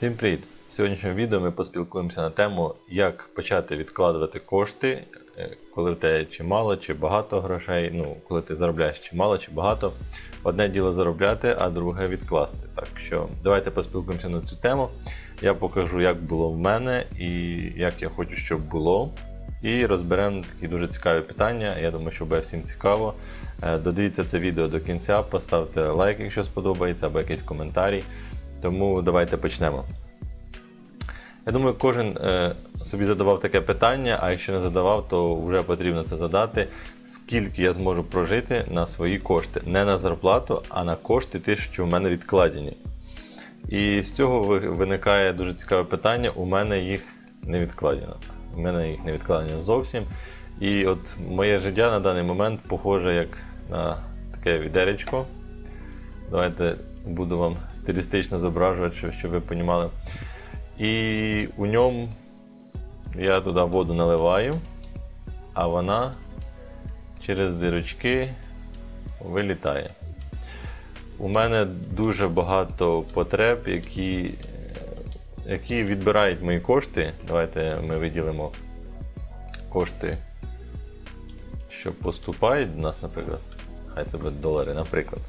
Всім привіт! В сьогоднішньому відео ми поспілкуємося на тему, як почати відкладувати кошти, е, коли в тебе чи мало, чи багато грошей. Ну, коли ти заробляєш чи мало, чи багато. Одне діло заробляти, а друге відкласти. Так що давайте поспілкуємося на цю тему. Я покажу, як було в мене і як я хочу, щоб було. І розберемо такі дуже цікаві питання. Я думаю, що буде всім цікаво. Е, Додивіться це відео до кінця, поставте лайк, якщо сподобається, або якийсь коментарій. Тому давайте почнемо. Я думаю, кожен е, собі задавав таке питання, а якщо не задавав, то вже потрібно це задати. Скільки я зможу прожити на свої кошти? Не на зарплату, а на кошти, ті, що в мене відкладені. І з цього виникає дуже цікаве питання. У мене їх не відкладено. У мене їх не відкладено зовсім. І от моє життя на даний момент похоже як на таке відеречко. Давайте буду вам стилістично зображувати, щоб, ви розуміли. І у ньому я туди воду наливаю, а вона через дирочки вилітає. У мене дуже багато потреб, які, які відбирають мої кошти. Давайте ми виділимо кошти, що поступають до нас, наприклад. Хай це будуть долари, наприклад.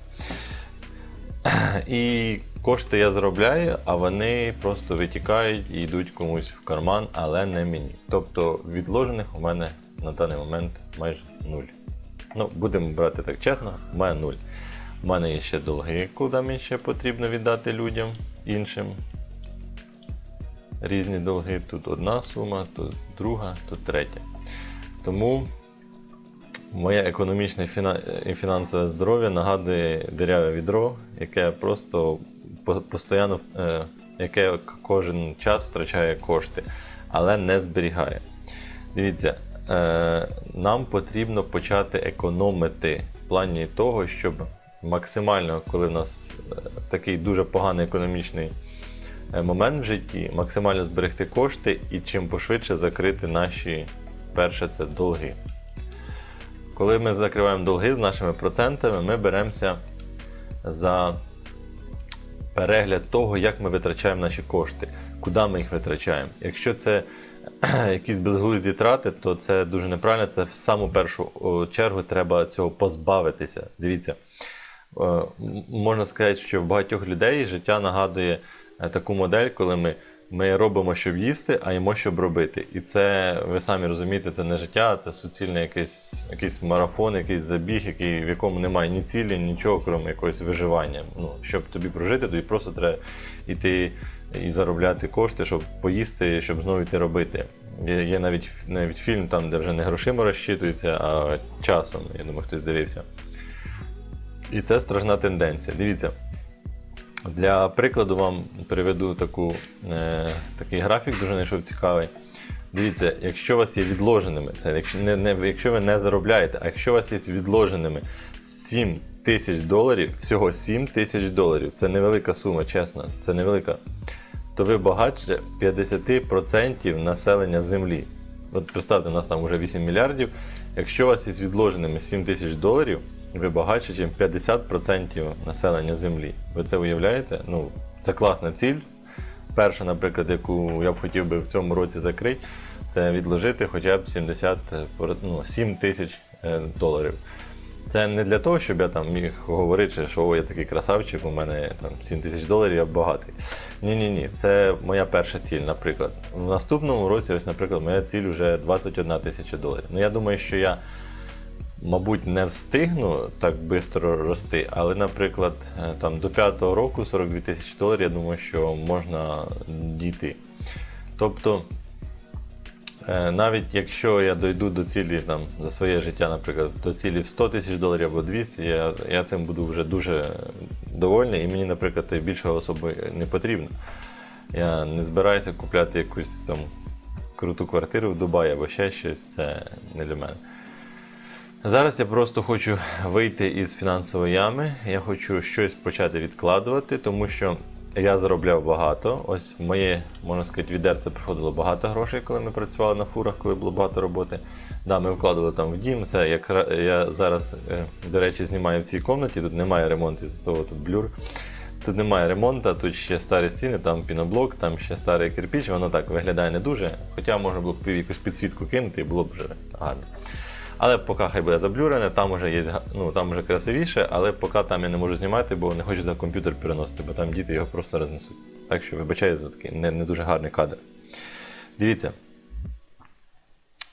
І кошти я заробляю, а вони просто витікають і йдуть комусь в карман, але не мені. Тобто відложених у мене на даний момент майже нуль. Ну, будемо брати так чесно, у мене нуль. У мене є ще долги, куди мені ще потрібно віддати людям іншим. Різні долги. Тут одна сума, тут друга, тут третя. Тому Моє економічне і фінансове здоров'я нагадує диряве відро, яке просто постійно, е, яке кожен час втрачає кошти, але не зберігає. Дивіться, е, нам потрібно почати економити в плані того, щоб максимально, коли в нас е, такий дуже поганий економічний момент в житті, максимально зберегти кошти і чим пошвидше закрити наші перше це долги. Коли ми закриваємо долги з нашими процентами, ми беремося за перегляд того, як ми витрачаємо наші кошти, куди ми їх витрачаємо. Якщо це якісь безглузді трати, то це дуже неправильно. Це в саму першу чергу треба цього позбавитися. Дивіться, можна сказати, що в багатьох людей життя нагадує е, таку модель, коли ми, ми робимо, щоб їсти, а їмо, щоб робити. І це, ви самі розумієте, це не життя, це суцільний якийсь, якийсь марафон, якийсь забіг, який, в якому немає ні цілі, нічого, крім якогось виживання. Ну, щоб тобі прожити, тобі просто треба йти і заробляти кошти, щоб поїсти, щоб знову йти робити. Є, є навіть, навіть фільм, там, де вже не грошима розчитується, а часом. Я думаю, хтось дивився. І це страшна тенденція. Дивіться, для прикладу вам приведу таку, е, такий графік, дуже знайшов цікавий. Дивіться, якщо у вас є відложеними, це якщо, не, не, якщо ви не заробляєте, а якщо у вас є відложеними 7 тисяч доларів, всього 7 тисяч доларів, це невелика сума, чесно, це невелика, то ви багатше 50% населення землі. От представте, у нас там вже 8 мільярдів. Якщо у вас є відложеними 7 тисяч доларів, ви багатше, ніж 50% населення землі. Ви це уявляєте? Ну, це класна ціль. Перша, наприклад, яку я б хотів би в цьому році закрити, це відложити хоча б 70, е, ну, 7 тисяч е, доларів. Це не для того, щоб я там міг говорити, що «О, я такий красавчик, у мене там 7 тисяч доларів, я багатий. Ні, ні, ні. Це моя перша ціль, наприклад. В наступному році, ось, наприклад, моя ціль вже 21 тисяча доларів. Ну я думаю, що я, мабуть, не встигну так швидко рости, але, наприклад, е, там до 5-го року 42 тисячі доларів, я думаю, що можна дійти. Тобто. Е, Навіть якщо я дойду до цілі там, за своє життя, наприклад, до цілі в 100 тисяч доларів або 200, я, я цим буду вже дуже довольний, і мені, наприклад, більшого особи не потрібно. Я не збираюся купляти якусь там круту квартиру в Дубаї або ще щось, це не для мене. Зараз я просто хочу вийти із фінансової ями. Я хочу щось почати відкладувати, тому що я заробляв багато. Ось в моє, можна сказати, відерце приходило багато грошей, коли ми працювали на фурах, коли було багато роботи. Да, ми вкладали там в дім, все. Як я зараз, е, до речі, знімаю в цій кімнаті, тут немає ремонту, з того тут блюр. Тут немає ремонту, тут ще старі стіни, там піноблок, там ще старий кирпіч, воно так виглядає не дуже. Хоча можна було б якусь підсвітку кинути і було б вже гарно. Але поки хай буде заблюрене, там вже є ну, там вже красивіше, але поки там я не можу знімати, бо не хочу за комп'ютер переносити, бо там діти його просто рознесуть. Так що вибачаю за такий не, не дуже гарний кадр. Дивіться.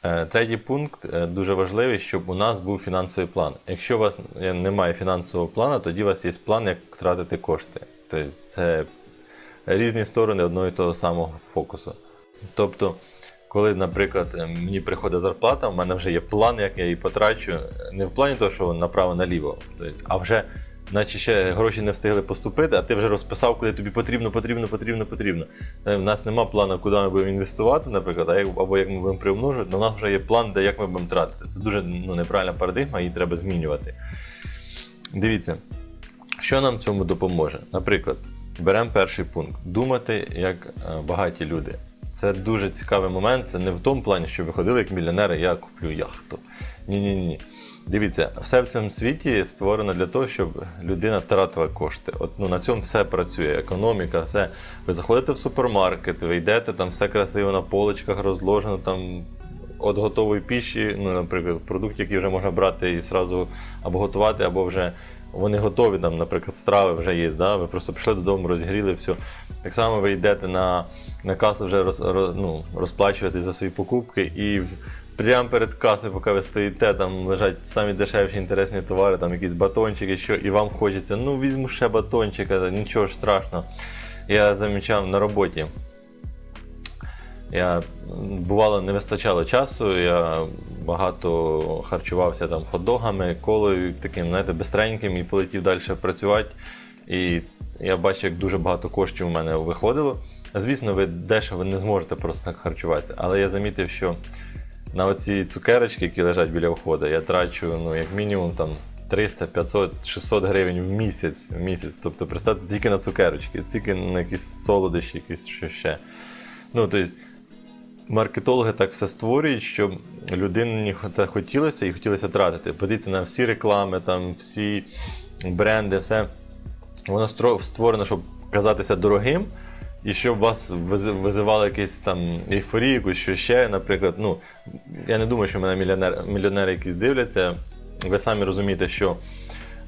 Е, Третій пункт е, дуже важливий, щоб у нас був фінансовий план. Якщо у вас е, немає фінансового плану, тоді у вас є план, як тратити кошти. Тобто це різні сторони одного і того самого фокусу. Тобто, коли, наприклад, е, мені приходить зарплата, в мене вже є план, як я її потрачу. Не в плані того, що направо-наліво, а вже, наче ще гроші не встигли поступити, а ти вже розписав, куди тобі потрібно, потрібно, потрібно, потрібно. Е, В нас нема плану, куди ми будемо інвестувати, наприклад, або як ми будемо приумножувати, але у нас вже є план, де як ми будемо тратити. Це дуже ну, неправильна парадигма, її треба змінювати. Дивіться, що нам цьому допоможе? Наприклад, беремо перший пункт думати як е, багаті люди. Це дуже цікавий момент. Це не в тому плані, що ви ходили як мільйонери, я куплю яхту. Ні, ні. Дивіться, все в цьому світі створено для того, щоб людина тратила кошти. От ну на цьому все працює. Економіка, все. Ви заходите в супермаркет, ви йдете, там все красиво на поличках розложено, там від готової піші, ну, наприклад, продукти, які вже можна брати і сразу або готувати, або вже вони готові, там, наприклад, страви вже є. Да? Ви просто пішли додому, розігріли все. Так само ви йдете на, на касу вже роз, роз, ну, розплачувати за свої покупки і прямо перед касою, поки ви стоїте, там лежать самі дешевші інтересні товари, там якісь батончики, що, і вам хочеться, ну візьму ще батончика, нічого ж страшного. Я замічав на роботі. Я бувало не вистачало часу, я багато харчувався там хот-догами, колою, таким, знаєте, бистреньким і полетів далі працювати. І я бачив, як дуже багато коштів у мене виходило. Звісно, ви дешево не зможете просто так харчуватися, але я замітив, що на оці цукерочки, які лежать біля входу, я трачу ну, як мінімум там 300, 500, 600 гривень в місяць. В місяць. Тобто, представте, тільки на цукерочки, тільки на якісь солодощі, якісь що ще. Ну, тобто, маркетологи так все створюють, щоб людині це хотілося і хотілося тратити. Подивіться на всі реклами, там, всі бренди, все. Воно створено, щоб казатися дорогим, і щоб вас визи- визивало якийсь там ейфорію, що ще, наприклад, ну, я не думаю, що мене мільйонер, мільйонери якісь дивляться. Ви самі розумієте, що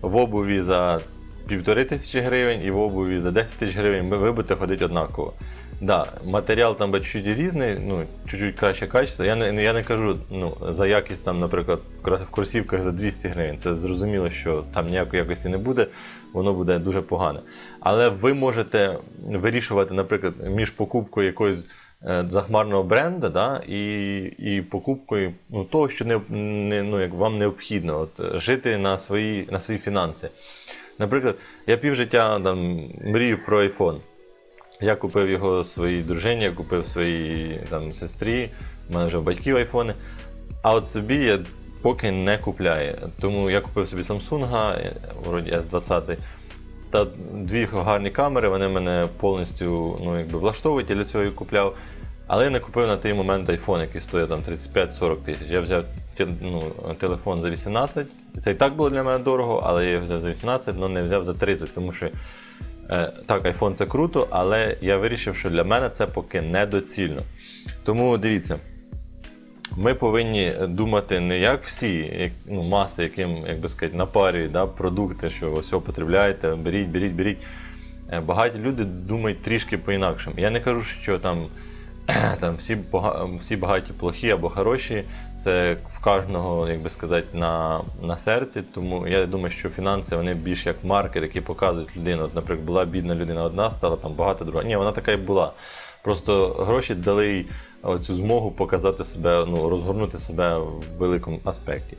в обуві за півтори тисячі гривень і в обуві за 10 тисяч гривень ви будете ходити однаково. Да, матеріал там буде чуть різний, ну, чуть-чуть краще качество. Я не, я не кажу ну, за якість, там, наприклад, в кросівках за 200 гривень. Це зрозуміло, що там ніякої якості не буде, воно буде дуже погане. Але ви можете вирішувати, наприклад, між покупкою якогось е, захмарного бренду да, і, і покупкою ну, того, що не, не, ну, як вам необхідно от, жити на свої, на свої фінанси. Наприклад, я півжиття там, мрію про iPhone. Я купив його своїй дружині, я купив своїй там, сестрі, в мене вже батьків айфони. А от собі я поки не купляю. Тому я купив собі Samsung, вроді S20. Та дві гарні камери, вони мене повністю ну, якби, влаштовують, я для цього і купляв. Але я не купив на той момент iPhone, який стоїть там 35-40 тисяч. Я взяв ну, телефон за 18. Це і так було для мене дорого, але я його взяв за 18, але не взяв за 30, тому що Так, iPhone це круто, але я вирішив, що для мене це поки недоцільно. Тому дивіться, ми повинні думати не як всі, як, ну, маси, яким, як би сказати, на парі да, продукти, що ось потребляєте, беріть, беріть, беріть. Е, Багаті люди думають трішки по-інакшому. Я не кажу, що там, там всі, бага- всі багаті плохі або хороші. Це в кожного, як би сказати, на, на серці. Тому я думаю, що фінанси вони більш як маркер, який показують людину. От, наприклад, була бідна людина одна, стала там багата друга. Ні, вона така і була. Просто гроші дали їй цю змогу показати себе, ну, розгорнути себе в великому аспекті.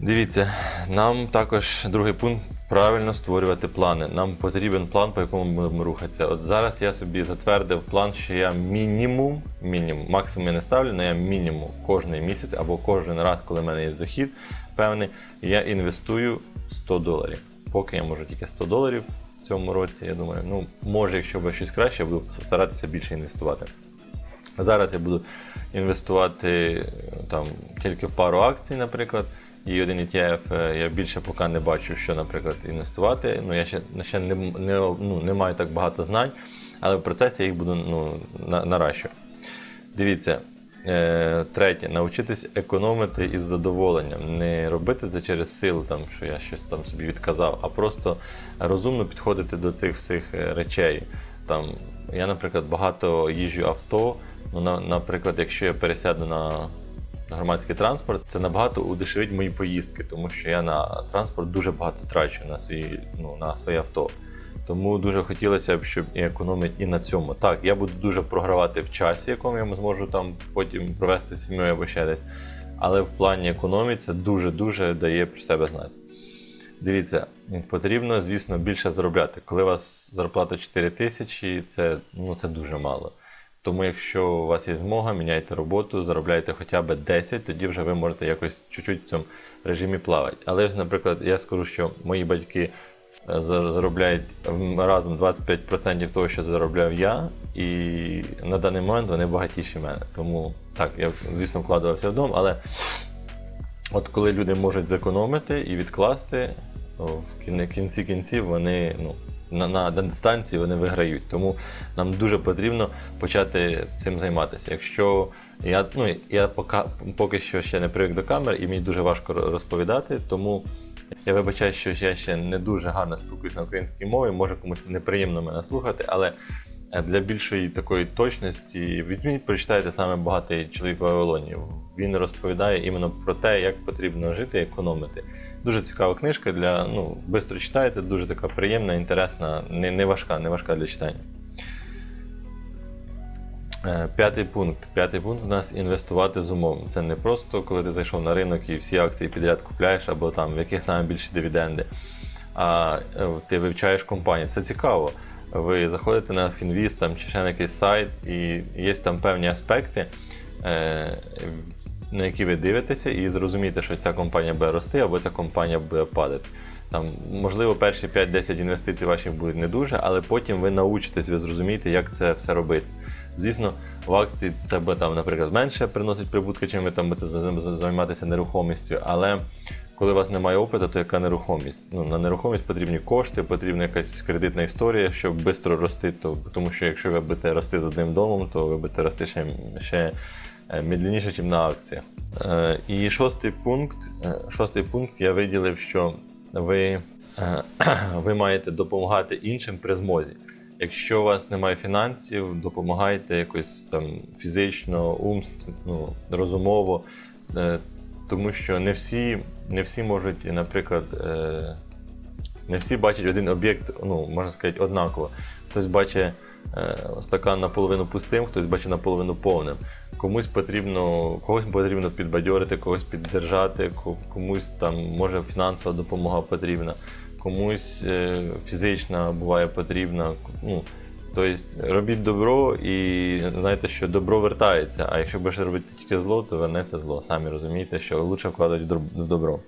Дивіться, нам також другий пункт правильно створювати плани. Нам потрібен план, по якому ми будемо рухатися. От зараз я собі затвердив план, що я мінімум, мінімум, максимум я не ставлю, але я мінімум кожен місяць або кожен раз, коли в мене є дохід певний, я інвестую 100 доларів. Поки я можу тільки 100 доларів в цьому році, я думаю, ну може, якщо буде щось краще, я буду старатися більше інвестувати. Зараз я буду інвестувати е, там тільки в пару акцій, наприклад, і один ETF е, я більше поки не бачу, що, наприклад, інвестувати. Ну, я ще, ще не, не, ну, не маю так багато знань, але в процесі я їх буду ну, на, наращувати. Дивіться, е, третє, навчитись економити із задоволенням. Не робити це через силу, там, що я щось там собі відказав, а просто розумно підходити до цих всіх е, речей. Там, я, наприклад, багато їжджу авто. Ну, на, наприклад, якщо я пересяду на громадський транспорт, це набагато удешевить мої поїздки, тому що я на транспорт дуже багато трачу на свій, ну, на своє авто. Тому дуже хотілося б, щоб і економити і на цьому. Так, я буду дуже програвати в часі, якому я зможу там потім провести з сім'єю або ще десь. Але в плані економії це дуже-дуже дає про себе знати. Дивіться, потрібно, звісно, більше заробляти. Коли у вас зарплата 4 тисячі, це, ну, це дуже мало. Тому, якщо у вас є змога, міняйте роботу, заробляйте хоча б 10, тоді вже ви можете якось чуть-чуть в цьому режимі плавати. Але, ось, наприклад, я скажу, що мої батьки е, заробляють разом 25% того, що заробляв я, і на даний момент вони багатіші мене. Тому так, я, звісно, вкладувався в але от коли люди можуть зекономити і відкласти, в кінці кінців вони ну, на, на, дистанції вони виграють. Тому нам дуже потрібно почати цим займатися. Якщо я, ну, я поки, поки що ще не привик до камер і мені дуже важко розповідати, тому я вибачаю, що я ще не дуже гарно спілкуюсь на українській мові, може комусь неприємно мене слухати, але для більшої такої точності візьміть, прочитайте саме багатий чоловік в Вавилоні. Він розповідає іменно про те, як потрібно жити і економити. Дуже цікава книжка для ну, швидко читається, дуже така приємна, інтересна, не, не важка, не важка для читання. Е, П'ятий пункт. П'ятий пункт у нас інвестувати з умовом. Це не просто коли ти зайшов на ринок і всі акції підряд купляєш, або там в яких саме більші дивіденди. А е, ти вивчаєш компанію. Це цікаво. Ви заходите на Finviz там, чи ще на якийсь сайт, і є там певні аспекти, е, на які ви дивитеся, і зрозумієте, що ця компанія буде рости або ця компанія буде падати. Там, можливо, перші 5-10 інвестицій ваші будуть не дуже, але потім ви научитесь, ви зрозумієте, як це все робити. Звісно, в акції це буде там, наприклад, менше приносить прибутки, чим ви там будете за- за- займатися нерухомістю. Але коли у вас немає опиту, то яка нерухомість? Ну, на нерухомість потрібні кошти, потрібна якась кредитна історія, щоб швидко рости. То, тому що якщо ви будете рости з одним домом, то ви будете рости ще, ще е, медленніше, ніж на акціях. Е, І шостий пункт, е, шостий пункт я виділив, що ви, ви маєте допомагати іншим при змозі. Якщо у вас немає фінансів, допомагайте якось там фізично, умственно, ну, розумово, тому що не всі, не всі можуть, наприклад, е, не всі бачать один об'єкт, ну, можна сказати, однаково. Хтось бачить е, стакан наполовину пустим, хтось бачить наполовину повним. Комусь потрібно, когось потрібно підбадьорити, когось піддержати, комусь там може фінансова допомога потрібна, комусь е, фізична буває потрібна. Ну, тобто робіть добро і знаєте, що добро вертається. А якщо будеш робити тільки зло, то вернеться зло. Самі розумієте, що краще вкладати в добро.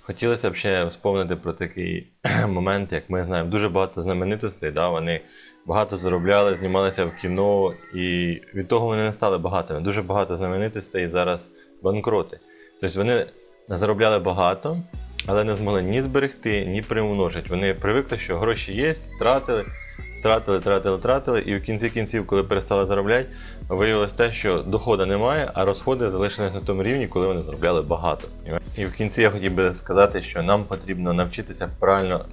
Хотілося б ще вспомнити про такий момент, як ми знаємо, дуже багато знаменитостей, да, вони багато заробляли, знімалися в кіно, і від того вони не стали багатими. Дуже багато знаменитостей зараз банкроти. Тобто вони заробляли багато, але не змогли ні зберегти, ні примножити. Вони привикли, що гроші є, тратили, тратили, тратили, тратили, і в кінці кінців, коли перестали заробляти, виявилось те, що доходу немає, а розходи залишились на тому рівні, коли вони заробляли багато. І в кінці я хотів би сказати, що нам потрібно навчитися правильно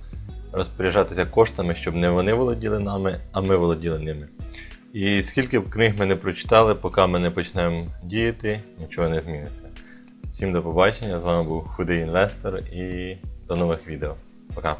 розпоряджатися коштами, щоб не вони володіли нами, а ми володіли ними. І скільки б книг ми не прочитали, поки ми не почнемо діяти, нічого не зміниться. Всім до побачення. З вами був худий інвестор і до нових відео. Пока.